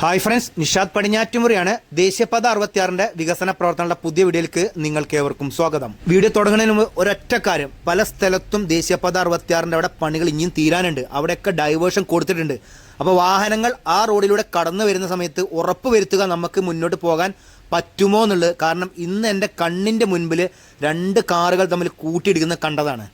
Hi friends Nishad പടിഞ്ഞാറ്റുമുറിയാണ് ദേശീയപാത അറുപത്തിയാറിന്റെ വികസന പ്രവർത്തനങ്ങളുടെ പുതിയ വീഡിയോയിലേക്ക് നിങ്ങൾക്ക് ഏവർക്കും സ്വാഗതം. വീഡിയോ തുടങ്ങുന്നതിന് മുമ്പ് ഒരൊറ്റ കാര്യം പല സ്ഥലത്തും ദേശീയപാത അറുപത്തിയാറിന്റെ അവിടെ പണികൾ ഇനിയും തീരാനുണ്ട്. അവിടെയൊക്കെ ഡൈവേർഷൻ കൊടുത്തിട്ടുണ്ട്. അപ്പോൾ വാഹനങ്ങൾ ആ റോഡിലൂടെ കടന്നു വരുന്ന സമയത്ത് ഉറപ്പ് വരുത്തുക നമുക്ക് മുന്നോട്ട് പോകാൻ പറ്റുമോ എന്നുള്ളത് കാരണം ഇന്ന് എന്റെ കണ്ണിന്റെ മുൻപിൽ രണ്ട് കാറുകൾ തമ്മിൽ കൂട്ടിയിടിക്കുന്നത് കണ്ടതാണ്.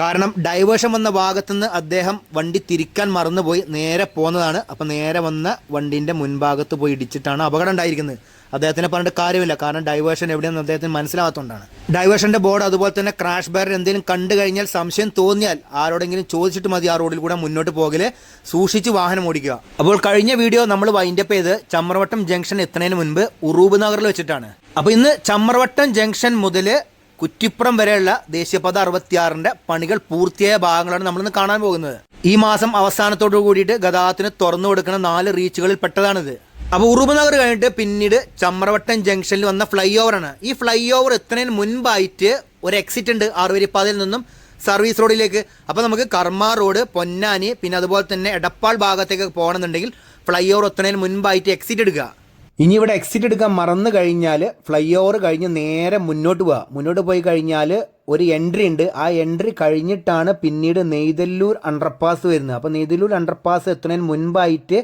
കാരണം ഡൈവേർഷൻ വന്ന ഭാഗത്തുനിന്ന് അദ്ദേഹം വണ്ടി തിരിക്കാൻ മറന്നുപോയി നേരെ പോന്നതാണ്. അപ്പം നേരെ വന്ന വണ്ടിന്റെ മുൻഭാഗത്ത് പോയി ഇടിച്ചിട്ടാണ് അപകടം ഉണ്ടായിരിക്കുന്നത്. അദ്ദേഹത്തിനെ പറഞ്ഞിട്ട് കാര്യമില്ല. കാരണം ഡൈവേർഷൻ എവിടെയെന്ന് അദ്ദേഹത്തിന് മനസ്സിലാവാത്തതുകൊണ്ടാണ് ഡൈവേർഷന്റെ ബോർഡ് അതുപോലെ തന്നെ ക്രാഷ് ബാരർ എന്തെങ്കിലും കണ്ടു കഴിഞ്ഞാൽ സംശയം തോന്നിയാൽ ആരോടെങ്കിലും ചോദിച്ചിട്ട് മതി ആ റോഡിൽ കൂടെ മുന്നോട്ട് പോകൽ. സൂക്ഷിച്ച് വാഹനം ഓടിക്കുക. അപ്പോൾ കഴിഞ്ഞ വീഡിയോ നമ്മൾ വൈൻഡപ്പ് ചെയ്ത് ചമ്രവട്ടം ജംഗ്ഷൻ എത്തുന്നതിന് മുൻപ് ഉറൂബ് നഗറിൽ വെച്ചിട്ടാണ്. അപ്പോൾ ഇന്ന് ചമ്രവട്ടം ജംഗ്ഷൻ മുതൽ കുറ്റിപ്പുറം വരെയുള്ള ദേശീയപാത അറുപത്തിയാറിന്റെ പണികൾ പൂർത്തിയായ ഭാഗങ്ങളാണ് നമ്മളിന്ന് കാണാൻ പോകുന്നത്. ഈ മാസം അവസാനത്തോടു കൂടിയിട്ട് ഗതാഗതത്തിന് തുറന്നു കൊടുക്കുന്ന നാല് റീച്ചുകളിൽ പെട്ടതാണിത്. അപ്പോൾ ഉറുബ് നഗർ കഴിഞ്ഞിട്ട് പിന്നീട് ചമ്രവട്ടം ജംഗ്ഷനിൽ വന്ന ഫ്ലൈ ഓവറാണ് ഈ ഫ്ലൈ ഓവർ എത്തുന്നതിന് മുൻപായിട്ട് ഒരു എക്സിറ്റ് ഉണ്ട് ആറുവരിപ്പാതയിൽ നിന്നും സർവീസ് റോഡിലേക്ക്. അപ്പോൾ നമുക്ക് കർമ്മ റോഡ് പൊന്നാനി പിന്നെ അതുപോലെ തന്നെ എടപ്പാൾ ഭാഗത്തേക്ക് പോകണമെന്നുണ്ടെങ്കിൽ ഫ്ലൈ ഓവർ എത്തുന്നതിന് മുൻപായിട്ട് എക്സിറ്റ് എടുക്കുക. ഇനി ഇവിടെ എക്സിറ്റ് എടുക്കാൻ മറന്നു കഴിഞ്ഞാൽ ഫ്ലൈ ഓവർ കഴിഞ്ഞ് നേരെ മുന്നോട്ട് പോവുക. മുന്നോട്ട് പോയി കഴിഞ്ഞാൽ ഒരു എൻട്രി ഉണ്ട്. ആ എൻട്രി കഴിഞ്ഞിട്ടാണ് പിന്നീട് നെയ്തല്ലൂർ അണ്ടർപാസ് വരുന്നത്. അപ്പോൾ നെയ്തല്ലൂർ അണ്ടർപാസ് എത്തുന്നതിന് മുൻപായിട്ട്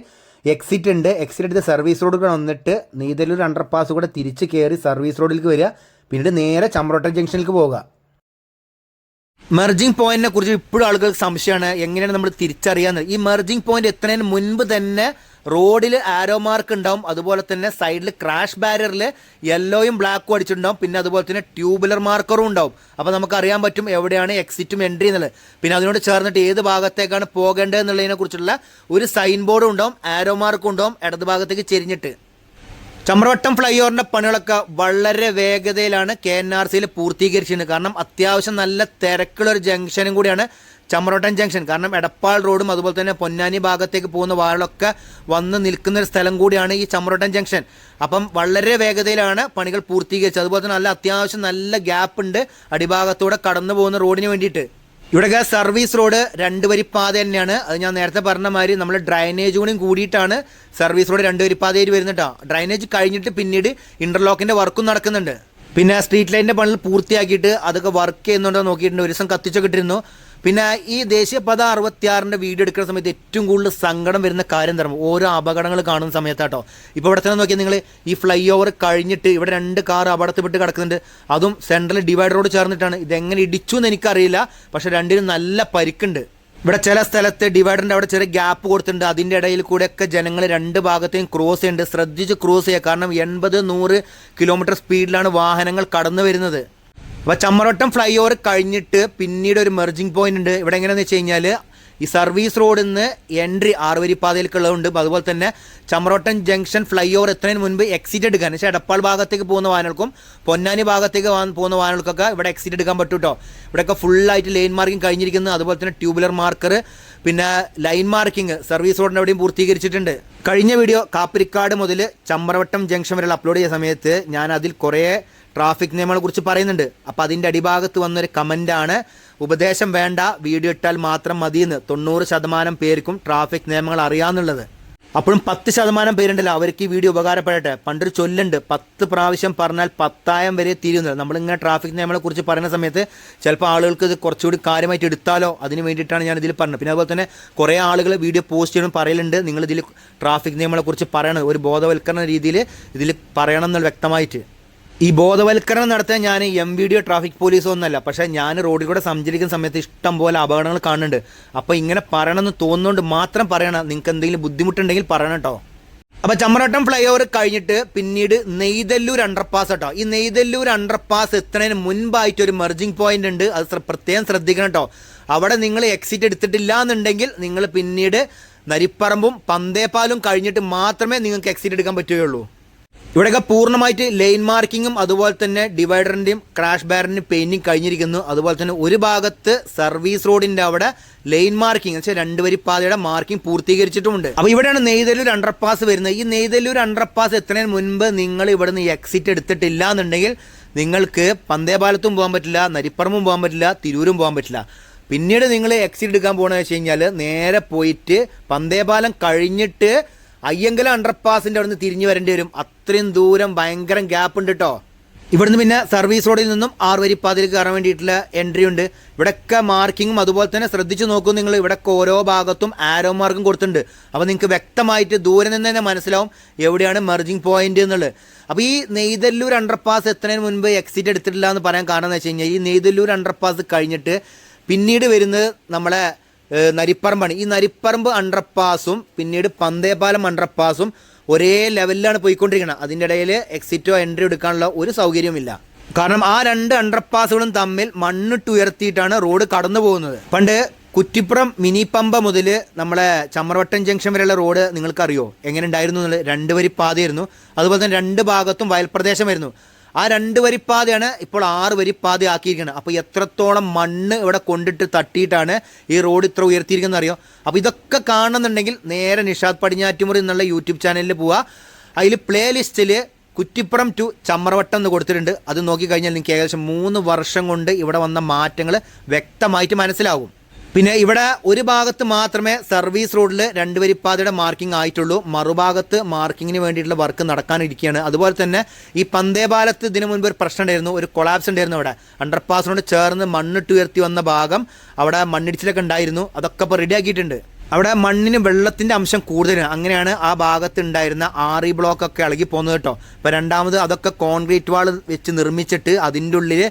എക്സിറ്റ് ഉണ്ട്. എക്സിറ്റ് എടുത്ത് സർവീസ് റോഡ് കൂടെ വന്നിട്ട് നെയ്തല്ലൂർ അണ്ടർപാസ് കൂടെ തിരിച്ച് കയറി സർവീസ് റോഡിലേക്ക് വരിക. പിന്നീട് നേരെ ചമ്രോട്ട ജംഗ്ഷനിലേക്ക് പോവുക. മെർജിംഗ് പോയിന്റിനെ കുറിച്ച് ഇപ്പോഴും ആളുകൾക്ക് സംശയമാണ്. എങ്ങനെയാണ് നമ്മൾ തിരിച്ചറിയാന്ന്? ഈ മെർജിംഗ് പോയിന്റ് എത്തുന്നതിന് മുൻപ് തന്നെ റോഡിൽ ആരോ മാർക്ക് ഉണ്ടാവും അതുപോലെ തന്നെ സൈഡിൽ ക്രാഷ് ബാരിയറിൽ യെല്ലോയും ബ്ലാക്കും അടിച്ചിട്ടുണ്ടാവും പിന്നെ അതുപോലെ തന്നെ ട്യൂബുലർ മാർക്കറും ഉണ്ടാവും. അപ്പോൾ നമുക്ക് അറിയാൻ പറ്റും എവിടെയാണ് എക്സിറ്റും എൻട്രി എന്നുള്ളത്. പിന്നെ അതിനോട് ചേർന്നിട്ട് ഏത് ഭാഗത്തേക്കാണ് പോകേണ്ടത് എന്നുള്ളതിനെ കുറിച്ചുള്ള ഒരു സൈൻ ബോർഡും ഉണ്ടാവും ആരോ മാർക്കും ഉണ്ടാവും ഇടത് ഭാഗത്തേക്ക് ചെരിഞ്ഞിട്ട്. ചമ്രവട്ടം ഫ്ലൈ ഓവറിന്റെ പണികളൊക്കെ വളരെ വേഗതയിലാണ് കെ എൻ ആർ സിയിൽ പൂർത്തീകരിച്ചിട്ടുണ്ട് കാരണം അത്യാവശ്യം നല്ല തിരക്കുള്ള ഒരു ജംഗ്ഷനും കൂടിയാണ് ചമ്രവട്ടം ജംഗ്ഷൻ. കാരണം എടപ്പാൾ റോഡും അതുപോലെ തന്നെ പൊന്നാനി ഭാഗത്തേക്ക് പോകുന്ന വാഹനങ്ങളൊക്കെ വന്ന് നിൽക്കുന്ന ഒരു സ്ഥലം കൂടിയാണ് ഈ ചമ്രവട്ടം ജംഗ്ഷൻ. അപ്പം വളരെ വേഗതയിലാണ് പണികൾ പൂർത്തീകരിച്ചത്. അതുപോലെ തന്നെ നല്ല അത്യാവശ്യം നല്ല ഗ്യാപ്പ് ഉണ്ട് അടിഭാഗത്തൂടെ കടന്നു പോകുന്ന റോഡിന് വേണ്ടിയിട്ട്. ഇവിടെ സർവീസ് റോഡ് രണ്ട് വരിപ്പാത തന്നെയാണ്. അത് ഞാൻ നേരത്തെ പറഞ്ഞ മാതിരി നമ്മൾ ഡ്രൈനേജ് കൂടിയും കൂടിയിട്ടാണ് സർവീസ് റോഡ് രണ്ട് വരിപ്പാതയിൽ വരുന്നത് കേട്ടോ ഡ്രൈനേജ് കഴിഞ്ഞിട്ട് പിന്നീട് ഇന്റർലോക്കിന്റെ വർക്കും നടക്കുന്നുണ്ട്. പിന്നെ സ്ട്രീറ്റ് ലൈറ്റിന്റെ പണികൾ പൂർത്തിയാക്കിയിട്ട് അതൊക്കെ വർക്ക് ചെയ്യുന്നുണ്ടോ നോക്കിയിട്ടുണ്ട്. ഒരു ദിവസം കത്തിച്ചൊക്കെ ഇട്ടിരുന്നു. പിന്നെ ഈ ദേശീയപാത അറുപത്തിയാറിന്റെ വീഡിയോ എടുക്കുന്ന സമയത്ത് ഏറ്റവും കൂടുതൽ സങ്കടം വരുന്ന കാര്യം തരണം ഓരോ അപകടങ്ങൾ കാണുന്ന സമയത്താട്ടോ. ഇപ്പോൾ ഇവിടെ തന്നെ നോക്കിയാൽ നിങ്ങൾ ഈ ഫ്ലൈ ഓവർ കഴിഞ്ഞിട്ട് ഇവിടെ രണ്ട് കാർ അപകടത്തിൽപ്പെട്ട് കിടക്കുന്നുണ്ട്. അതും സെൻട്രൽ ഡിവൈഡറോട് ചേർന്നിട്ടാണ്. ഇതെങ്ങനെ ഇടിച്ചു എന്ന് എനിക്കറിയില്ല. പക്ഷെ രണ്ടിനും നല്ല പരിക്കുണ്ട്. ഇവിടെ ചില സ്ഥലത്ത് ഡിവൈഡറിന്റെ അവിടെ ചെറിയ ഗ്യാപ്പ് കൊടുത്തിട്ടുണ്ട്. അതിന്റെ ഇടയിൽ കൂടെയൊക്കെ ജനങ്ങൾ രണ്ട് ഭാഗത്തെയും ക്രോസ് ചെയ്യുന്നുണ്ട്. ശ്രദ്ധിച്ച് ക്രോസ് ചെയ്യുക. കാരണം എൺപത് നൂറ് കിലോമീറ്റർ സ്പീഡിലാണ് വാഹനങ്ങൾ കടന്നു വരുന്നത് അപ്പോൾ ചമ്മറോട്ടം ഫ്ലൈ ഓവർ കഴിഞ്ഞിട്ട് പിന്നീട് ഒരു മെർജിംഗ് പോയിന്റ് ഉണ്ട്. ഇവിടെ എങ്ങനെയാണെന്ന് വെച്ച് കഴിഞ്ഞാൽ ഈ സർവീസ് റോഡിൽ നിന്ന് എൻട്രി ആറുവരിപ്പാതയിലേക്കുള്ളതുണ്ട്. അതുപോലെ തന്നെ ചമ്രോട്ടൻ ജംഗ്ഷൻ ഫ്ലൈ ഓവർ എത്രയും മുൻപ് എക്സിറ്റ് എടുക്കാൻ. പക്ഷേ എടപ്പാൾ ഭാഗത്തേക്ക് പോകുന്ന വാഹനങ്ങൾക്കും പൊന്നാനി ഭാഗത്തേക്ക് പോകുന്ന വാഹനങ്ങൾക്കൊക്കെ ഇവിടെ എക്സിറ്റ് എടുക്കാൻ പറ്റും കേട്ടോ ഇവിടെയൊക്കെ ഫുള്ളായിട്ട് ലൈൻ മാർക്കിംഗ് കഴിഞ്ഞിരിക്കുന്നു. അതുപോലെ തന്നെ ട്യൂബുലർ മാർക്കർ പിന്നെ ലൈൻ മാർക്കിംഗ് സർവീസ് റോഡിന് എവിടെയും പൂർത്തീകരിച്ചിട്ടുണ്ട്. കഴിഞ്ഞ വീഡിയോ കാപ്പിരിക്കാട് മുതൽ ചമ്രവട്ടം ജംഗ്ഷൻ വരെ അപ്ലോഡ് ചെയ്ത സമയത്ത് ഞാൻ അതിൽ കുറേ ട്രാഫിക് നിയമങ്ങളെ കുറിച്ച് പറയുന്നുണ്ട്. അപ്പോൾ അതിന്റെ അടിഭാഗത്ത് വന്നൊരു കമന്റാണ് ഉപദേശം വേണ്ട വീഡിയോ ഇട്ടാൽ മാത്രം മതിയെന്ന് തൊണ്ണൂറ് ശതമാനം പേർക്കും ട്രാഫിക് നിയമങ്ങൾ അറിയാമെന്നുള്ളത് അപ്പോഴും പത്ത് ശതമാനം പേരുണ്ടല്ലോ അവർക്ക് ഈ വീഡിയോ ഉപകാരപ്പെടട്ടെ. പണ്ടൊരു ചൊല്ലുണ്ട് പത്ത് പ്രാവശ്യം പറഞ്ഞാൽ പത്തായം വരെ തീരുന്നത് നമ്മളിങ്ങനെ ട്രാഫിക് നിയമങ്ങളെ കുറിച്ച് പറയുന്ന സമയത്ത് ചിലപ്പോൾ ആളുകൾക്ക് ഇത് കുറച്ചുകൂടി കാര്യമായിട്ട് എടുത്താലോ? അതിന് വേണ്ടിയിട്ടാണ് ഞാൻ ഇതിൽ പറഞ്ഞത്. പിന്നെ അതുപോലെ തന്നെ കുറേ ആളുകൾ വീഡിയോ പോസ്റ്റ് ചെയ്യണം പറയലുണ്ട്. നിങ്ങൾ ഇതിൽ ട്രാഫിക് നിയമങ്ങളെ കുറിച്ച് പറയണം. ഒരു ബോധവൽക്കരണ രീതിയിൽ ഇതിൽ പറയണം എന്നുള്ള വ്യക്തമായിട്ട്. ഈ ബോധവൽക്കരണം നടത്താൻ ഞാൻ എം വി ഡി ട്രാഫിക് പോലീസോ ഒന്നല്ല. പക്ഷേ ഞാൻ റോഡിൽ കൂടെ സഞ്ചരിക്കുന്ന സമയത്ത് ഇഷ്ടം പോലെ അപകടങ്ങൾ കാണുന്നുണ്ട്. അപ്പോൾ ഇങ്ങനെ പറയണമെന്ന് തോന്നുന്നതുകൊണ്ട് മാത്രം പറയണം. നിങ്ങൾക്ക് എന്തെങ്കിലും ബുദ്ധിമുട്ടുണ്ടെങ്കിൽ പറയണം കേട്ടോ അപ്പോൾ ചമ്രട്ടം ഫ്ലൈ ഓവർ കഴിഞ്ഞിട്ട് പിന്നീട് നെയ്തല്ലൂർ അണ്ടർപാസ് കേട്ടോ ഈ നെയ്തല്ലൂർ അണ്ടർപാസ് എത്തുന്നതിന് മുൻപായിട്ട് ഒരു മെർജിംഗ് പോയിന്റ് ഉണ്ട്. അത് പ്രത്യേകം ശ്രദ്ധിക്കണം കേട്ടോ അവിടെ നിങ്ങൾ എക്സിറ്റ് എടുത്തിട്ടില്ല എന്നുണ്ടെങ്കിൽ നിങ്ങൾ പിന്നീട് നരിപ്പറമ്പും പന്തേപ്പാലും കഴിഞ്ഞിട്ട് മാത്രമേ നിങ്ങൾക്ക് എക്സിറ്റ് എടുക്കാൻ പറ്റുകയുള്ളൂ. ഇവിടെയൊക്കെ പൂർണമായിട്ട് ലൈൻ മാർക്കിങ്ങും അതുപോലെ തന്നെ ഡിവൈഡറിന്റെയും ക്രാഷ് ബാറിന്റെയും പെയിന്റിങ് കഴിഞ്ഞിരിക്കുന്നു. അതുപോലെ തന്നെ ഒരു ഭാഗത്ത് സർവീസ് റോഡിന്റെ അവിടെ ലൈൻ മാർക്കിംഗ് എന്ന് വെച്ചാൽ രണ്ട് വരി പാതയുടെ മാർക്കിംഗ് പൂർത്തീകരിച്ചിട്ടുമുണ്ട്. അപ്പോൾ ഇവിടെയാണ് നെയ്തല്ലൂർ അണ്ടർപാസ് വരുന്നത്. ഈ നെയ്തല്ലൂർ അണ്ടർപാസ് എത്തുന്നതിന് മുൻപ് നിങ്ങൾ ഇവിടുന്ന് എക്സിറ്റ് എടുത്തിട്ടില്ല എന്നുണ്ടെങ്കിൽ നിങ്ങൾക്ക് പന്തേപാലത്തും പോകാൻ പറ്റില്ല നരിപ്പറമ്പും പോകാൻ പറ്റില്ല തിരൂരും പോകാൻ പറ്റില്ല. പിന്നീട് നിങ്ങൾ എക്സിറ്റ് എടുക്കാൻ പോകണമെന്ന് വെച്ച് കഴിഞ്ഞാൽ നേരെ പോയിട്ട് പന്തേപാലം കഴിഞ്ഞിട്ട് അയ്യങ്കല അണ്ടർപാസിന്റെ അവിടെ നിന്ന് തിരിഞ്ഞു വരേണ്ടി വരും. അത്രയും ദൂരം ഭയങ്കര ഗ്യാപ്പ് ഉണ്ട് കേട്ടോ ഇവിടുന്ന് പിന്നെ സർവീസ് റോഡിൽ നിന്നും ആറ് വരി പാതിൽ കയറാൻ വേണ്ടിയിട്ടുള്ള എൻട്രി ഉണ്ട്. ഇവിടെയൊക്കെ മാർക്കിങ്ങും അതുപോലെ തന്നെ ശ്രദ്ധിച്ചു നോക്കും നിങ്ങൾ. ഇവിടെയൊക്കെ ഓരോ ഭാഗത്തും ആരോ മാർക്കും കൊടുത്തിട്ടുണ്ട്. അപ്പോൾ നിങ്ങൾക്ക് വ്യക്തമായിട്ട് ദൂരെ നിന്ന് തന്നെ മനസ്സിലാവും എവിടെയാണ് മെർജിങ് പോയിന്റ് എന്നുള്ളത്. അപ്പോൾ ഈ നെയ്തല്ലൂർ അണ്ടർപാസ് എത്തുന്നതിന് മുൻപ് എക്സിറ്റ് എടുത്തിട്ടില്ല എന്ന് പറയാൻ കാരണം എന്ന് വെച്ച് കഴിഞ്ഞാൽ ഈ നെയ്തല്ലൂർ അണ്ടർപാസ് കഴിഞ്ഞിട്ട് പിന്നീട് വരുന്നത് നമ്മളെ നരിപ്പറമ്പാണ്. ഈ നരിപ്പറമ്പ് അണ്ടർപാസും പിന്നീട് പന്തേപാലം അണ്ടർപാസും ഒരേ ലെവലിലാണ് പോയിക്കൊണ്ടിരിക്കുന്നത് അതിന്റെ ഇടയിൽ എക്സിറ്റോ എൻട്രി എടുക്കാനുള്ള ഒരു സൗകര്യവുമില്ല. കാരണം ആ രണ്ട് അണ്ടർപാസുകളും തമ്മിൽ മണ്ണിട്ട് ഉയർത്തിയിട്ടാണ് റോഡ് കടന്നു പോകുന്നത്. പണ്ട് കുറ്റിപ്പുറം മിനി പമ്പ മുതൽ നമ്മളെ ചമ്മർവട്ടം ജംഗ്ഷൻ വരെയുള്ള റോഡ് നിങ്ങൾക്കറിയോ? എങ്ങനെ ഉണ്ടായിരുന്നു എന്നുള്ളത്? രണ്ട് വരി പാതയായിരുന്നു. അതുപോലെ തന്നെ രണ്ട് ഭാഗത്തും വയൽപ്രദേശമായിരുന്നു ആ രണ്ട് വരിപ്പാതയാണ് ഇപ്പോൾ ആറ് വരിപ്പാത ആക്കിയിരിക്കുന്നത് അപ്പോൾ എത്രത്തോളം മണ്ണ് ഇവിടെ കൊണ്ടിട്ട് തട്ടിയിട്ടാണ് ഈ റോഡ് ഇത്ര ഉയർത്തിയിരിക്കുന്നത് അറിയോ? അപ്പോൾ ഇതൊക്കെ കാണണമെന്നുണ്ടെങ്കിൽ നേരെ നിഷാദ് പടിഞ്ഞാറ്റുമുറി എന്നുള്ള യൂട്യൂബ് ചാനലിൽ പോവുക അതിൽ പ്ലേ ലിസ്റ്റിൽ കുറ്റിപ്പുറം ടു ചമ്മറവട്ടം എന്ന് കൊടുത്തിട്ടുണ്ട്. അത് നോക്കിക്കഴിഞ്ഞാൽ നിങ്ങൾക്ക് ഏകദേശം മൂന്ന് വർഷം കൊണ്ട് ഇവിടെ വന്ന മാറ്റങ്ങൾ വ്യക്തമായിട്ട് മനസ്സിലാവും പിന്നെ ഇവിടെ ഒരു ഭാഗത്ത് മാത്രമേ സർവീസ് റോഡിൽ രണ്ട് വരിപ്പാതയുടെ മാർക്കിംഗ് ആയിട്ടുള്ളൂ. മറുഭാഗത്ത് മാർക്കിങ്ങിന് വേണ്ടിയിട്ടുള്ള വർക്ക് നടക്കാനിരിക്കുകയാണ്. അതുപോലെ തന്നെ ഈ പന്തേപാലത്ത് ഇതിനു മുൻപ് ഒരു പ്രശ്നം ഉണ്ടായിരുന്നു. ഒരു കൊളാപ്സ് ഉണ്ടായിരുന്നു അവിടെ. അണ്ടർപാസിനോട് ചേർന്ന് മണ്ണിട്ട് ഉയർത്തി വന്ന ഭാഗം അവിടെ മണ്ണിടിച്ചിലൊക്കെ ഉണ്ടായിരുന്നു. അതൊക്കെ ഇപ്പോൾ റെഡിയാക്കിയിട്ടുണ്ട് അവിടെ മണ്ണിന് വെള്ളത്തിന്റെ അംശം കൂടുതലാണ്. അങ്ങനെയാണ് ആ ഭാഗത്ത് ഉണ്ടായിരുന്ന ആറി ബ്ലോക്കൊക്കെ ഇളകി പോകുന്നത് കേട്ടോ. ഇപ്പോൾ രണ്ടാമത് അതൊക്കെ കോൺക്രീറ്റ് വാൾ വെച്ച് നിർമ്മിച്ചിട്ട് അതിന്റെ ഉള്ളിൽ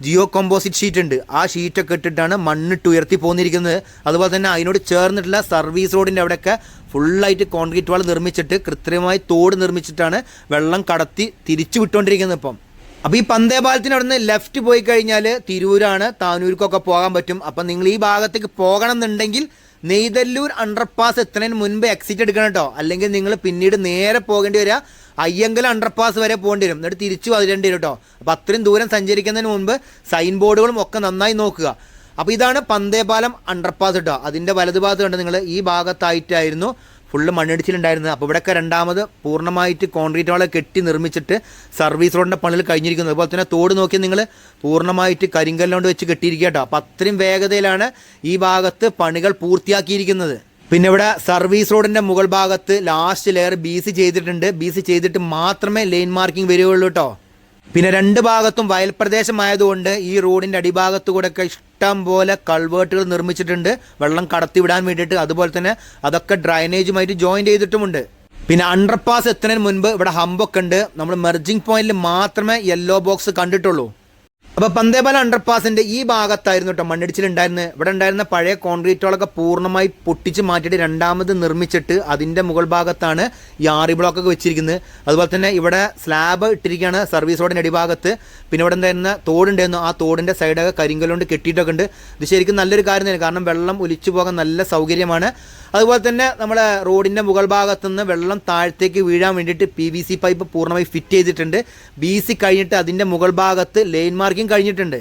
ജിയോ കോമ്പോസിറ്റ് ഷീറ്റ് ഉണ്ട്. ആ ഷീറ്റൊക്കെ ഇട്ടിട്ടാണ് മണ്ണിട്ട് ഉയർത്തി പോന്നിരിക്കുന്നത്. അതുപോലെ തന്നെ അതിനോട് ചേർന്നിട്ടുള്ള സർവീസ് റോഡിന്റെ അവിടെയൊക്കെ ഫുള്ളായിട്ട് കോൺക്രീറ്റ് വാൾ നിർമ്മിച്ചിട്ട് കൃത്രിമമായി തോട് നിർമ്മിച്ചിട്ടാണ് വെള്ളം കടത്തി തിരിച്ചു വിട്ടുകൊണ്ടിരിക്കുന്നത് ഇപ്പം. അപ്പോൾ ഈ പന്തേപാലത്തിന് അവിടെ നിന്ന് ലെഫ്റ്റ് പോയി കഴിഞ്ഞാൽ തിരൂരാണ് താനൂർക്കൊക്കെ പോകാൻ പറ്റും. അപ്പം നിങ്ങൾ ഈ ഭാഗത്തേക്ക് പോകണം എന്നുണ്ടെങ്കിൽ നെയ്തല്ലൂർ അണ്ടർപാസ് എത്തുന്നതിന് മുൻപ് എക്സിറ്റ് എടുക്കണം കേട്ടോ. അല്ലെങ്കിൽ നിങ്ങൾ പിന്നീട് നേരെ പോകേണ്ടി വരിക. അയ്യങ്കൽ അണ്ടർപാസ് വരെ പോകേണ്ടി വരും എന്നിട്ട് തിരിച്ചു വരേണ്ടി വരും കേട്ടോ അപ്പോൾ അത്രയും ദൂരം സഞ്ചരിക്കുന്നതിന് മുൻപ് സൈൻ ബോർഡുകളും ഒക്കെ നന്നായി നോക്കുക. അപ്പോൾ ഇതാണ് പന്തേപാലം അണ്ടർപാസ് കേട്ടോ അതിന്റെ വലതുഭാഗത്ത് കണ്ട് നിങ്ങൾ ഈ ഭാഗത്തായിട്ടായിരുന്നു ഫുള്ള് മണ്ണിടിച്ചിലുണ്ടായിരുന്നത്. അപ്പോൾ ഇവിടെയൊക്കെ രണ്ടാമത് പൂർണമായിട്ട് കോൺക്രീറ്റ് വാളെ കെട്ടി നിർമ്മിച്ചിട്ട് സർവീസ് റോഡിന്റെ പണികൾ കഴിഞ്ഞിരിക്കുന്നത് അതുപോലെ തന്നെ തോട് നോക്കി നിങ്ങൾ പൂർണമായിട്ട് കരിങ്കല്ലുകൊണ്ട് വെച്ച് കെട്ടിയിരിക്കുക കേട്ടോ അപ്പോൾ അത്രയും വേഗതയിലാണ് ഈ ഭാഗത്ത് പണികൾ പൂർത്തിയാക്കിയിരിക്കുന്നത്. പിന്നെ ഇവിടെ സർവീസ് റോഡിന്റെ മുകൾ ഭാഗത്ത് ലാസ്റ്റ് ലെയർ ബി സി ചെയ്തിട്ടുണ്ട്. ബി സി ചെയ്തിട്ട് മാത്രമേ ലൈൻ മാർക്കിംഗ് വരികയുള്ളൂ കേട്ടോ പിന്നെ രണ്ട് ഭാഗത്തും വയൽ പ്രദേശമായതുകൊണ്ട് ഈ റോഡിന്റെ അടിഭാഗത്തു ഒക്കെ ഇഷ്ടം പോലെ കൾവേർട്ടുകൾ നിർമ്മിച്ചിട്ടുണ്ട്. വെള്ളം കടത്തിവിടാൻ വേണ്ടിയിട്ട് അതുപോലെ തന്നെ അതൊക്കെ ഡ്രൈനേജുമായിട്ട് ജോയിൻ ചെയ്തിട്ടുമുണ്ട്. പിന്നെ അണ്ടർപാസ് എത്തുന്നതിന് മുൻപ് ഇവിടെ ഹമ്പൊക്കെ ഉണ്ട്. നമ്മൾ മെർജിംഗ് പോയിന്റിൽ മാത്രമേ യെല്ലോ ബോക്സ് കണ്ടിട്ടുള്ളൂ. അപ്പോൾ പന്തേപാല അണ്ടർപാസിന്റെ ഈ ഭാഗത്തായിരുന്നു കേട്ടോ മണ്ണിടിച്ചിലുണ്ടായിരുന്നത് ഇവിടെ ഉണ്ടായിരുന്ന പഴയ കോൺക്രീറ്റുകളൊക്കെ പൂർണമായി പൊട്ടിച്ച് മാറ്റിയിട്ട് രണ്ടാമത് നിർമ്മിച്ചിട്ട് അതിന്റെ മുകൾ ഭാഗത്താണ് ആറി ബ്ലോക്കൊക്കെ വെച്ചിരിക്കുന്നത്. അതുപോലെ തന്നെ ഇവിടെ സ്ലാബ് ഇട്ടിരിക്കുകയാണ് സർവീസ് റോഡിന്റെ അടിഭാഗത്ത്. പിന്നെ ഇവിടെ ഉണ്ടായിരുന്ന തോടുണ്ടായിരുന്നു. ആ തോടിന്റെ സൈഡൊക്കെ കരിങ്കല്ലുകൊണ്ട് കെട്ടിയിട്ടൊക്കെ ഉണ്ട്. ഇത് ശരിക്കും നല്ലൊരു കാര്യം തന്നെ കാരണം വെള്ളം ഒലിച്ചു പോകാൻ നല്ല സൗകര്യമാണ്. അതുപോലെ തന്നെ നമ്മുടെ റോഡിന്റെ മുകൾ ഭാഗത്തു നിന്ന് വെള്ളം താഴത്തേക്ക് വീഴാൻ വേണ്ടിയിട്ട് പി വി സി പൈപ്പ് പൂർണമായി ഫിറ്റ് ചെയ്തിട്ടുണ്ട്. ബി സി കഴിഞ്ഞിട്ട് അതിന്റെ മുകൾ ഭാഗത്ത് ലൈൻ മാർക്കിംഗ് കഴിഞ്ഞിട്ടുണ്ട്.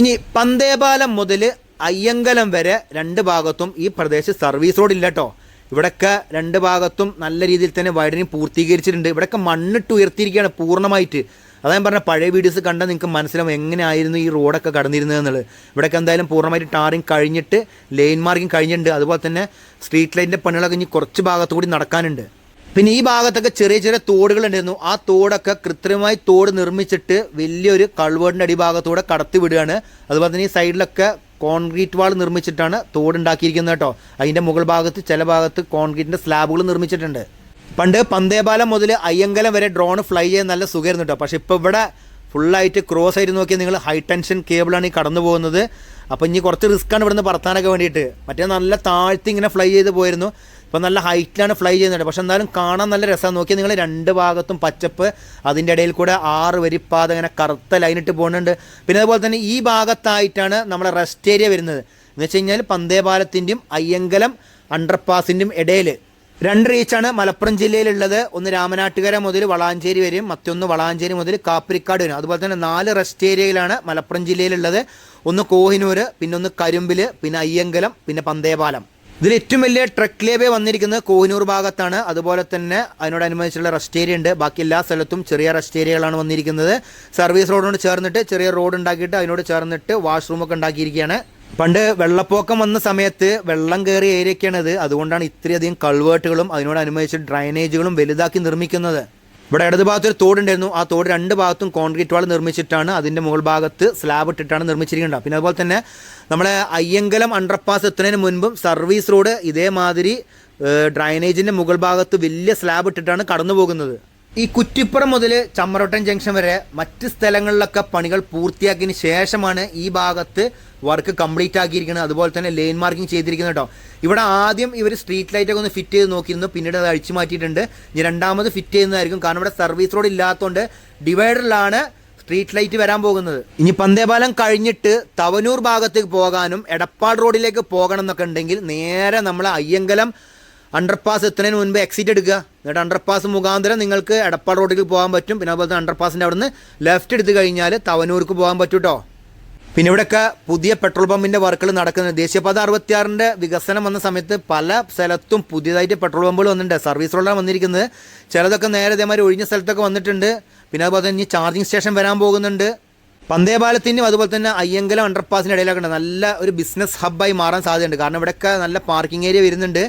ഇനി പന്തേപാലം മുതൽ അയ്യങ്കലം വരെ രണ്ട് ഭാഗത്തും ഈ പ്രദേശത്ത് സർവീസ് റോഡ് ഇല്ല കേട്ടോ ഇവിടെയൊക്കെ രണ്ട് ഭാഗത്തും നല്ല രീതിയിൽ തന്നെ വൈഡനിങ് പൂർത്തീകരിച്ചിട്ടുണ്ട്. ഇവിടെയൊക്കെ മണ്ണിട്ട് ഉയർത്തിയിരിക്കുകയാണ് പൂർണമായിട്ട്. അതാ ഞാൻ പറഞ്ഞ പഴയ വീഡിയോസ് കണ്ടാൽ നിങ്ങൾക്ക് മനസ്സിലാവും എങ്ങനെയായിരുന്നു ഈ റോഡൊക്കെ കടന്നിരുന്നത് എന്നുള്ളത്. ഇവിടെയൊക്കെ എന്തായാലും പൂർണമായിട്ട് ടാറിങ് കഴിഞ്ഞിട്ട് ലൈൻ മാർക്കിങ് കഴിഞ്ഞിട്ടുണ്ട്. അതുപോലെ തന്നെ സ്ട്രീറ്റ് ലൈറ്റിന്റെ പണികളൊക്കെ ഇനി കുറച്ച് ഭാഗത്തുകൂടി നടക്കാനുണ്ട്. പിന്നെ ഈ ഭാഗത്തൊക്കെ ചെറിയ ചെറിയ തോടുകൾ ഉണ്ടായിരുന്നു. ആ തോടൊക്കെ കൃത്രിമമായി തോട് നിർമ്മിച്ചിട്ട് വലിയൊരു കൾവേർഡിന്റെ അടിഭാഗത്തൂടെ കടത്തി വിടുകയാണ്. അതുപോലെ തന്നെ ഈ സൈഡിലൊക്കെ കോൺക്രീറ്റ് വാൾ നിർമ്മിച്ചിട്ടാണ് തോട് ഉണ്ടാക്കിയിരിക്കുന്നത് കേട്ടോ. അതിന്റെ മുകൾ ഭാഗത്ത് ചില ഭാഗത്ത് കോൺക്രീറ്റിന്റെ സ്ലാബുകൾ നിർമ്മിച്ചിട്ടുണ്ട്. പണ്ട് പന്തേപാലം മുതൽ അയ്യങ്കലം വരെ ഡ്രോൺ ഫ്ലൈ ചെയ്യാൻ നല്ല സുഖമായിരുന്നു കേട്ടോ പക്ഷേ ഇപ്പോൾ ഇവിടെ ഫുള്ളായിട്ട് ക്രോസ് ആയിട്ട് നോക്കിയാൽ നിങ്ങൾ ഹൈ ടെൻഷൻ കേബിളാണ് ഈ കടന്നു പോകുന്നത്. അപ്പോൾ ഇനി കുറച്ച് റിസ്ക്കാണ് ഇവിടുന്ന് പറത്താനൊക്കെ വേണ്ടിയിട്ട്. മറ്റേ നല്ല താഴ്ത്തി ഇങ്ങനെ ഫ്ലൈ ചെയ്ത് പോയിരുന്നു. ഇപ്പോൾ നല്ല ഹൈറ്റിലാണ് ഫ്ലൈ ചെയ്യുന്നത് പക്ഷെ എന്നാലും കാണാൻ നല്ല രസമാണ്. നോക്കിയാൽ നിങ്ങൾ രണ്ട് ഭാഗത്തും പച്ചപ്പ് അതിന്റെ ഇടയിൽ കൂടെ ആറ് വരിപ്പാത ഇങ്ങനെ കറുത്ത ലൈനിട്ട് പോകുന്നുണ്ട്. പിന്നെ അതുപോലെ തന്നെ ഈ ഭാഗത്തായിട്ടാണ് നമ്മുടെ റെസ്റ്റ് ഏരിയ വരുന്നത്. എന്ന് വെച്ച് കഴിഞ്ഞാൽ പന്തേപാലത്തിന്റെയും അയ്യങ്കലം അണ്ടർപാസിന്റെയും ഇടയിൽ രണ്ട് റീച്ചാണ് മലപ്പുറം ജില്ലയിലുള്ളത്. ഒന്ന് രാമനാട്ടുകര മുതൽ വളാഞ്ചേരി വരെയും മറ്റൊന്ന് വളാഞ്ചേരി മുതൽ കാപ്പിരിക്കാട് വരും അതുപോലെ തന്നെ നാല് റെസ്റ്റ് ഏരിയയിലാണ് മലപ്പുറം ജില്ലയിലുള്ളത്. ഒന്ന് കോഹിനൂർ പിന്നെ ഒന്ന് കരുമ്പിൽ പിന്നെ അയ്യങ്കലം പിന്നെ പന്തേപാലം. ഇതിൽ ഏറ്റവും വലിയ ട്രക്ക് ലേബേ വന്നിരിക്കുന്നത് കോഹിനൂർ ഭാഗത്താണ്. അതുപോലെ തന്നെ അതിനോടനുബന്ധിച്ചുള്ള റെസ്റ്റ് ഏരിയ ഉണ്ട്. ബാക്കി എല്ലാ സ്ഥലത്തും ചെറിയ റെസ്റ്റ് ഏരിയകളാണ് വന്നിരിക്കുന്നത്. സർവീസ് റോഡിനോട് ചേർന്നിട്ട് ചെറിയ റോഡ് ഉണ്ടാക്കിയിട്ട് അതിനോട് ചേർന്നിട്ട് വാഷ്റൂമൊക്കെ ഉണ്ടാക്കിയിരിക്കുകയാണ്. പണ്ട് വെള്ളപ്പൊക്കം വന്ന സമയത്ത് വെള്ളം കയറിയ ഏരിയക്കാണിത്. അതുകൊണ്ടാണ് ഇത്രയധികം കൾവേർട്ടുകളും അതിനോടനുബന്ധിച്ച് ഡ്രൈനേജുകളും വലുതാക്കി നിർമ്മിക്കുന്നത്. ഇവിടെ ഇടത് ഭാഗത്ത് ഒരു തോടുണ്ടായിരുന്നു. ആ തോട് രണ്ട് ഭാഗത്തും കോൺക്രീറ്റ് വാൾ നിർമ്മിച്ചിട്ടാണ് അതിന്റെ മുകൾ ഭാഗത്ത് സ്ലാബ് ഇട്ടിട്ടാണ് നിർമ്മിച്ചിരിക്കുന്നത്. പിന്നെ അതുപോലെ തന്നെ നമ്മളെ അയ്യങ്കലം അണ്ടർപാസ് എത്തുന്നതിന് മുൻപും സർവീസ് റോഡ് ഇതേമാതിരി ഡ്രൈനേജിന്റെ മുകൾ ഭാഗത്ത് വലിയ സ്ലാബ് ഇട്ടിട്ടാണ് കടന്നു പോകുന്നത്. ഈ കുറ്റിപ്പുറം മുതൽ ചമ്മറോട്ടൻ ജംഗ്ഷൻ വരെ മറ്റ് സ്ഥലങ്ങളിലൊക്കെ പണികൾ പൂർത്തിയാക്കിയതിന് ശേഷമാണ് ഈ ഭാഗത്ത് വർക്ക് കംപ്ലീറ്റ് ആക്കിയിരിക്കുന്നത് അതുപോലെ തന്നെ ലൈൻ മാർക്കിംഗ് ചെയ്തിരിക്കുന്നത് കേട്ടോ. ഇവിടെ ആദ്യം ഇവർ സ്ട്രീറ്റ് ലൈറ്റൊക്കെ ഒന്ന് ഫിറ്റ് ചെയ്ത് നോക്കിയിരുന്നു. പിന്നീട് അത് അഴിച്ചു മാറ്റിയിട്ടുണ്ട്. ഇനി രണ്ടാമത് ഫിറ്റ് ചെയ്യുന്നതായിരിക്കും. കാരണം ഇവിടെ സർവീസ് റോഡ് ഇല്ലാത്തതുകൊണ്ട് ഡിവൈഡറിലാണ് സ്ട്രീറ്റ് ലൈറ്റ് വരാൻ പോകുന്നത്. ഇനി പന്തേപാലം കഴിഞ്ഞിട്ട് തവനൂർ ഭാഗത്തേക്ക് പോകാനും എടപ്പാട് റോഡിലേക്ക് പോകണം എന്നൊക്കെ ഉണ്ടെങ്കിൽ നേരെ നമ്മൾ അയ്യങ്കലം അണ്ടർപാസ് എത്തുന്നതിന് മുൻപ് എക്സിറ്റ് എടുക്കുക. എന്നിട്ട് അണ്ടർപാസ് മുഖാന്തരം നിങ്ങൾക്ക് എടപ്പാട് റോഡിലേക്ക് പോകാൻ പറ്റും. പിന്നെ അതുപോലെ തന്നെ അണ്ടർപാസിന്റെ അവിടുന്ന് ലെഫ്റ്റ് എടുത്ത് കഴിഞ്ഞാൽ തവനൂർക്ക് പോകാൻ പറ്റും കേട്ടോ പിന്നെ ഇവിടെയൊക്കെ പുതിയ പെട്രോൾ പമ്പിന്റെ വർക്കുകൾ നടക്കുന്നത് ദേശീയപാത അറുപത്തിയാറിന്റെ വികസനം വന്ന സമയത്ത് പല സ്ഥലത്തും പുതിയതായിട്ട് പെട്രോൾ പമ്പുകൾ വന്നിട്ടുണ്ട്. സർവീസ് റോഡാണ് വന്നിരിക്കുന്നത്. ചിലതൊക്കെ നേരെ ഇതേമാതിരി ഒഴിഞ്ഞ സ്ഥലത്തൊക്കെ വന്നിട്ടുണ്ട്. പിന്നെ അതുപോലെ തന്നെ ഇനി ചാർജിങ് സ്റ്റേഷൻ വരാൻ പോകുന്നുണ്ട്. പന്തേപാലത്തിനും അതുപോലെ തന്നെ അയ്യങ്കലം അണ്ടർപാസിന്റെ ഇടയിലൊക്കെ ഉണ്ട് നല്ല ഒരു ബിസിനസ് ഹബ്ബായി മാറാൻ സാധ്യതയുണ്ട്. കാരണം ഇവിടെയൊക്കെ നല്ല പാർക്കിംഗ് ഏരിയ വരുന്നുണ്ട്.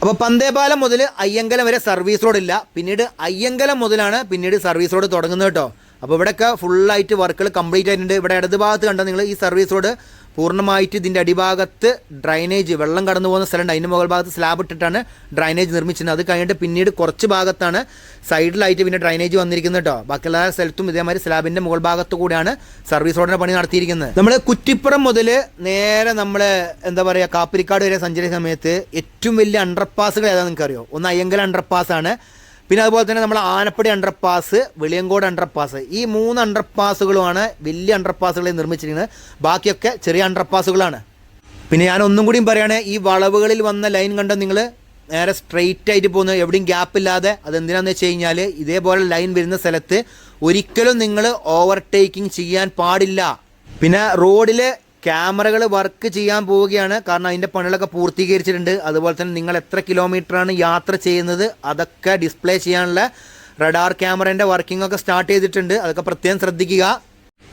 അപ്പോൾ പന്തേപാലം മുതൽ അയ്യങ്കലം വരെ സർവീസ് റോഡ് ഇല്ല പിന്നീട് അയ്യങ്കലം മുതലാണ് പിന്നീട് സർവീസ് റോഡ് തുടങ്ങുന്നത് കേട്ടോ. അപ്പോൾ ഇവിടെയൊക്കെ ഫുള്ളായിട്ട് വർക്കുകൾ കംപ്ലീറ്റ് ആയിട്ടുണ്ട്. ഇവിടെ ഇടത് ഭാഗത്ത് കണ്ടാൽ നിങ്ങൾ? ഈ സർവീസ് റോഡ് പൂർണമായിട്ട് ഇതിന്റെ അടിഭാഗത്ത് ഡ്രൈനേജ് വെള്ളം കടന്നു പോകുന്ന സ്ഥലമുണ്ട്. അതിന്റെ മുകൾ ഭാഗത്ത് സ്ലാബ് ഇട്ടിട്ടാണ് ഡ്രൈനേജ് നിർമ്മിച്ചിരുന്നത്. അത് കഴിഞ്ഞിട്ട് പിന്നീട് കുറച്ച് ഭാഗത്താണ് സൈഡിലായിട്ട് പിന്നെ ഡ്രൈനേജ് വന്നിരിക്കുന്നത് കേട്ടോ ബാക്കിയുള്ള സ്ഥലത്തും ഇതേമാതിരി സ്ലാബിന്റെ മുകൾ ഭാഗത്ത് കൂടിയാണ് സർവീസ് റോഡിന്റെ പണി നടത്തിയിരിക്കുന്നത്. നമ്മൾ കുറ്റിപ്പുറം മുതൽ നേരെ നമ്മൾ എന്താ പറയുക കാപ്പിരിക്കാട് വരെ സഞ്ചരിച്ച സമയത്ത് ഏറ്റവും വലിയ അണ്ടർപാസുകൾ ഏതാണെന്ന് നിങ്ങൾക്കറിയോ? ഒന്ന് അയ്യങ്കൽ അണ്ടർപാസ് ആണ്. പിന്നെ അതുപോലെ തന്നെ നമ്മൾ ആനപ്പടി അണ്ടർപാസ് വെളിയങ്കോട് അണ്ടർപാസ് ഈ മൂന്ന് അണ്ടർപാസുകളുമാണ് വലിയ അണ്ടർപാസുകളെ നിർമ്മിച്ചിരിക്കുന്നത്. ബാക്കിയൊക്കെ ചെറിയ അണ്ടർപാസുകളാണ് പിന്നെ ഞാൻ ഒന്നും കൂടിയും പറയുകയാണ് ഈ വളവുകളിൽ വന്ന ലൈൻ കണ്ട നിങ്ങൾ നേരെ സ്ട്രെയിറ്റ് ആയിട്ട് പോകുന്നത്. എവിടെയും ഗ്യാപ്പ് ഇല്ലാതെ അതെന്തിനാന്ന് വെച്ച് കഴിഞ്ഞാൽ ഇതേപോലെ ലൈൻ വരുന്ന സ്ഥലത്ത് ഒരിക്കലും നിങ്ങൾ ഓവർടേക്കിംഗ് ചെയ്യാൻ പാടില്ല. പിന്നെ റോഡിൽ ക്യാമറകൾ വർക്ക് ചെയ്യാൻ പോവുകയാണ്. കാരണം അതിന്റെ പണികളൊക്കെ പൂർത്തീകരിച്ചിട്ടുണ്ട്. അതുപോലെ തന്നെ നിങ്ങൾ എത്ര കിലോമീറ്ററാണ് യാത്ര ചെയ്യുന്നത് അതൊക്കെ ഡിസ്പ്ലേ ചെയ്യാനുള്ള റഡാർ ക്യാമറേന്റെ വർക്കിംഗ് ഒക്കെ സ്റ്റാർട്ട് ചെയ്തിട്ടുണ്ട്. അതൊക്കെ പ്രത്യേകം ശ്രദ്ധിക്കുക.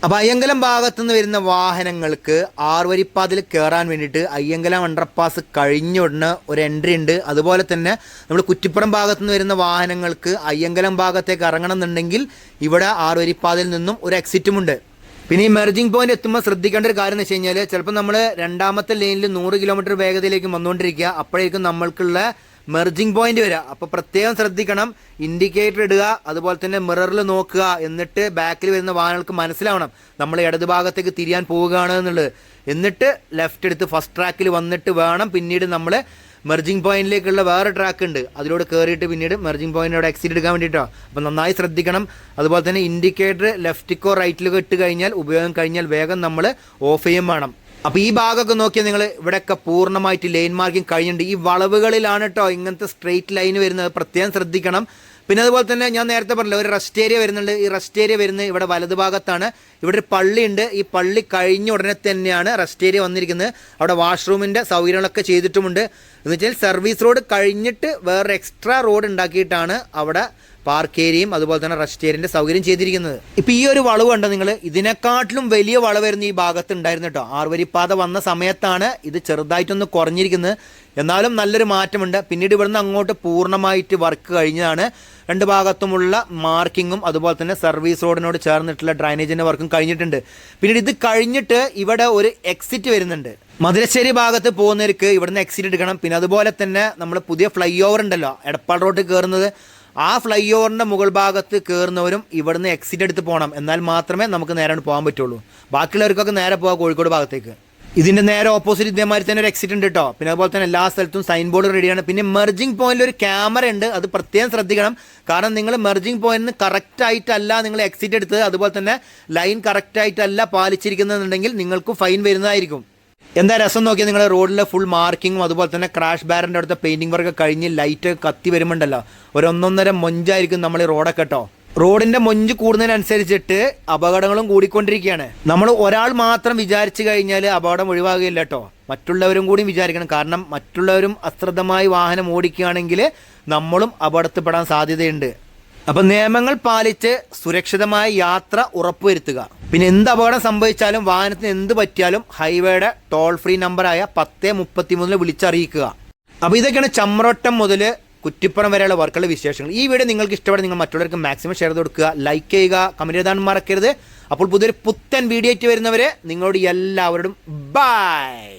അപ്പോൾ അയ്യങ്കലം ഭാഗത്തു നിന്ന് വരുന്ന വാഹനങ്ങൾക്ക് ആറുവരിപ്പാതിൽ കയറാൻ വേണ്ടിയിട്ട് അയ്യങ്കലം അണ്ടർപാസ് കഴിഞ്ഞ ഉടനെ ഒരു എൻട്രി ഉണ്ട്. അതുപോലെ തന്നെ നമ്മൾ കുറ്റിപ്പുറം ഭാഗത്തു നിന്ന് വരുന്ന വാഹനങ്ങൾക്ക് അയ്യങ്കലം ഭാഗത്തേക്ക് ഇറങ്ങണം എന്നുണ്ടെങ്കിൽ ഇവിടെ ആറുവരിപ്പാതിൽ നിന്നും ഒരു എക്സിറ്റുമുണ്ട് പിന്നെ ഈ മെർജിംഗ് പോയിന്റ് എത്തുമ്പോൾ ശ്രദ്ധിക്കേണ്ട ഒരു കാര്യം എന്ന് വെച്ച് കഴിഞ്ഞാൽ ചിലപ്പോൾ നമ്മൾ രണ്ടാമത്തെ ലൈനിൽ നൂറ് കിലോമീറ്റർ വേഗതയിലേക്ക് വന്നുകൊണ്ടിരിക്കുക അപ്പോഴേക്കും നമ്മൾക്കുള്ള മെർജിംഗ് പോയിന്റ് വരിക അപ്പോൾ പ്രത്യേകം ശ്രദ്ധിക്കണം. ഇൻഡിക്കേറ്റർ ഇടുക അതുപോലെ തന്നെ മിററിൽ നോക്കുക. എന്നിട്ട് ബാക്കിൽ വരുന്ന വാഹനങ്ങൾക്ക് മനസ്സിലാവണം. നമ്മൾ ഇടത് ഭാഗത്തേക്ക് തിരിയാൻ പോവുകയാണ് എന്നുള്ളത്. എന്നിട്ട് ലെഫ്റ്റ് എടുത്ത് ഫസ്റ്റ് ട്രാക്കിൽ വന്നിട്ട് വേണം. പിന്നീട് നമ്മൾ മെർജിംഗ് പോയിന്റിലേക്കുള്ള വേറെ ട്രാക്ക് ഉണ്ട്. അതിലൂടെ കയറിയിട്ട് പിന്നീട് മെർജിംഗ് പോയിന്റിനോട് എക്സിറ്റ് എടുക്കാൻ വേണ്ടിയിട്ടോ. അപ്പോൾ നന്നായി ശ്രദ്ധിക്കണം. അതുപോലെ തന്നെ ഇൻഡിക്കേറ്റർ ലെഫ്റ്റിക്കോ റൈറ്റിലോ ഇട്ട് കഴിഞ്ഞാൽ ഉപയോഗം കഴിഞ്ഞാൽ വേഗം നമ്മൾ ഓഫ് ചെയ്യും വേണം. അപ്പോൾ ഈ ഭാഗമൊക്കെ നോക്കിയാൽ നിങ്ങൾ ഇവിടെയൊക്കെ പൂർണമായിട്ട് ലൈൻ മാർക്കിംഗ് കഴിഞ്ഞിട്ടുണ്ട്. ഈ വളവുകളിലാണ് കേട്ടോ ഇങ്ങനത്തെ സ്ട്രെയിറ്റ് ലൈൻ വരുന്നത്. പ്രത്യേകം ശ്രദ്ധിക്കണം. പിന്നെ അതുപോലെ തന്നെ ഞാൻ നേരത്തെ പറഞ്ഞില്ല ഒരു റെസ്റ്റ് ഏരിയ വരുന്നുണ്ട്. ഈ റെസ്റ്റ് ഏരിയ വരുന്നത് ഇവിടെ വലതുഭാഗത്താണ് ഇവിടെ ഒരു പള്ളിയുണ്ട്. ഈ പള്ളി കഴിഞ്ഞ ഉടനെ തന്നെയാണ് റെസ്റ്റ് ഏരിയ വന്നിരിക്കുന്നത്. അവിടെ വാഷ്റൂമിന്റെ സൗകര്യങ്ങളൊക്കെ ചെയ്തിട്ടുമുണ്ട്. എന്ന് വെച്ചാൽ സർവീസ് റോഡ് കഴിഞ്ഞിട്ട് വേറെ എക്സ്ട്രാ റോഡ് ഉണ്ടാക്കിയിട്ടാണ് അവിടെ പാർക്ക് ഏരിയയും അതുപോലെ തന്നെ റെസ്റ്റ് ഏരിയന്റെ സൗകര്യം ചെയ്തിരിക്കുന്നത്. ഇപ്പം ഈ ഒരു വളവ് കണ്ടോ നിങ്ങൾ ഇതിനെക്കാട്ടിലും വലിയ വളവായിരുന്നു ഈ ഭാഗത്ത് ഉണ്ടായിരുന്നു കേട്ടോ. ആറുവരിപ്പാത വന്ന സമയത്താണ് ഇത് ചെറുതായിട്ടൊന്ന് കുറഞ്ഞിരിക്കുന്നത്. എന്നാലും നല്ലൊരു മാറ്റമുണ്ട്. പിന്നീട് ഇവിടുന്ന് അങ്ങോട്ട് പൂർണമായിട്ട് വർക്ക് കഴിഞ്ഞതാണ്. രണ്ട് ഭാഗത്തുമുള്ള മാർക്കിങ്ങും അതുപോലെ തന്നെ സർവീസ് റോഡിനോട് ചേർന്നിട്ടുള്ള ഡ്രൈനേജിന്റെ വർക്കും കഴിഞ്ഞിട്ടുണ്ട്. പിന്നീട് ഇത് കഴിഞ്ഞിട്ട് ഇവിടെ ഒരു എക്സിറ്റ് വരുന്നുണ്ട്. മധുരശ്ശേരി ഭാഗത്ത് പോകുന്നവർക്ക് ഇവിടുന്ന് എക്സിറ്റ് എടുക്കണം. പിന്നെ അതുപോലെ തന്നെ നമ്മൾ പുതിയ ഫ്ലൈ ഓവർ ഉണ്ടല്ലോ. എടപ്പാൾ റോഡ് കയറുന്നത് ആ ഫ്ലൈ ഓവറിന്റെ മുകൾ ഭാഗത്ത് കയറുന്നവരും ഇവിടുന്ന് എക്സിറ്റ് എടുത്ത് പോകണം എന്നാൽ മാത്രമേ നമുക്ക് നേരെ പോകാൻ പറ്റുള്ളൂ. ബാക്കിയുള്ളവർക്കൊക്കെ നേരെ പോകാം കോഴിക്കോട് ഭാഗത്തേക്ക്. ഇതിന്റെ നേരെ ഓപ്പോസിറ്റ് ഇതേമാതിരി തന്നെ ഒരു എക്സിറ്റ് ഉണ്ട് കേട്ടോ പിന്നെ അതുപോലെ തന്നെ എല്ലാ സ്ഥലത്തും സൈൻ ബോർഡ് റെഡിയാണ് പിന്നെ മെർജിംഗ് പോയിന്റിൽ ഒരു ക്യാമറ ഉണ്ട്. അത് പ്രത്യേകം ശ്രദ്ധിക്കണം. കാരണം നിങ്ങൾ മെർജിംഗ് പോയിന്റിന് കറക്റ്റ് ആയിട്ടല്ല നിങ്ങൾ എക്സിറ്റ് എടുത്തത്. അതുപോലെ തന്നെ ലൈൻ കറക്റ്റ് ആയിട്ടല്ല പാലിച്ചിരിക്കുന്നുണ്ടെങ്കിൽ നിങ്ങൾക്ക് ഫൈൻ വരുന്നതായിരിക്കും. എന്താ രസം നോക്കിയാൽ നിങ്ങളുടെ റോഡിലെ ഫുൾ മാർക്കിങ്ങും അതുപോലെ തന്നെ ക്രാഷ് ബാരന്റെ അടുത്ത പെയിന്റിംഗ് വർക്ക് കഴിഞ്ഞ് ലൈറ്റ് കത്തി വരുമ്പോണ്ടല്ലോ. ഒരു ഒന്നൊന്നര മൊഞ്ചായിരിക്കും നമ്മൾ ഈ റോഡൊക്കെ കേട്ടോ. റോഡിന്റെ മൊഞ്ച് കൂടുന്നതിനനുസരിച്ചിട്ട് അപകടങ്ങളും കൂടിക്കൊണ്ടിരിക്കുകയാണ്. നമ്മൾ ഒരാൾ മാത്രം വിചാരിച്ചു കഴിഞ്ഞാൽ അപകടം ഒഴിവാകുകയില്ല കേട്ടോ. മറ്റുള്ളവരും കൂടി വിചാരിക്കണം. കാരണം മറ്റുള്ളവരും അശ്രദ്ധമായി വാഹനം ഓടിക്കുകയാണെങ്കിൽ നമ്മളും അപകടത്തിൽപ്പെടാൻ സാധ്യതയുണ്ട്. അപ്പൊ നിയമങ്ങൾ പാലിച്ച് സുരക്ഷിതമായ യാത്ര ഉറപ്പുവരുത്തുക. പിന്നെ എന്ത് അപകടം സംഭവിച്ചാലും വാഹനത്തിന് എന്ത് പറ്റിയാലും ഹൈവേയുടെ ടോൾ ഫ്രീ നമ്പറായ പത്ത് മുപ്പത്തി മൂന്നിൽ വിളിച്ചറിയിക്കുക. അപ്പോൾ ഇതൊക്കെയാണ് ചമ്രോട്ടം മുതൽ കുറ്റിപ്പുറം വരെയുള്ള വർക്കുകളുടെ വിശേഷങ്ങൾ. ഈ വീഡിയോ നിങ്ങൾക്ക് ഇഷ്ടപ്പെടും നിങ്ങൾ മറ്റുള്ളവർക്ക് മാക്സിമം ഷെയർ ചെയ്ത് കൊടുക്കുക ലൈക്ക് ചെയ്യുക കമന്റ് എഴുതാൻ മറക്കരുത്. അപ്പോൾ പുതിയൊരു പുത്തൻ വീഡിയോ വരുന്നവരെ നിങ്ങളോട് എല്ലാവരോടും ബൈ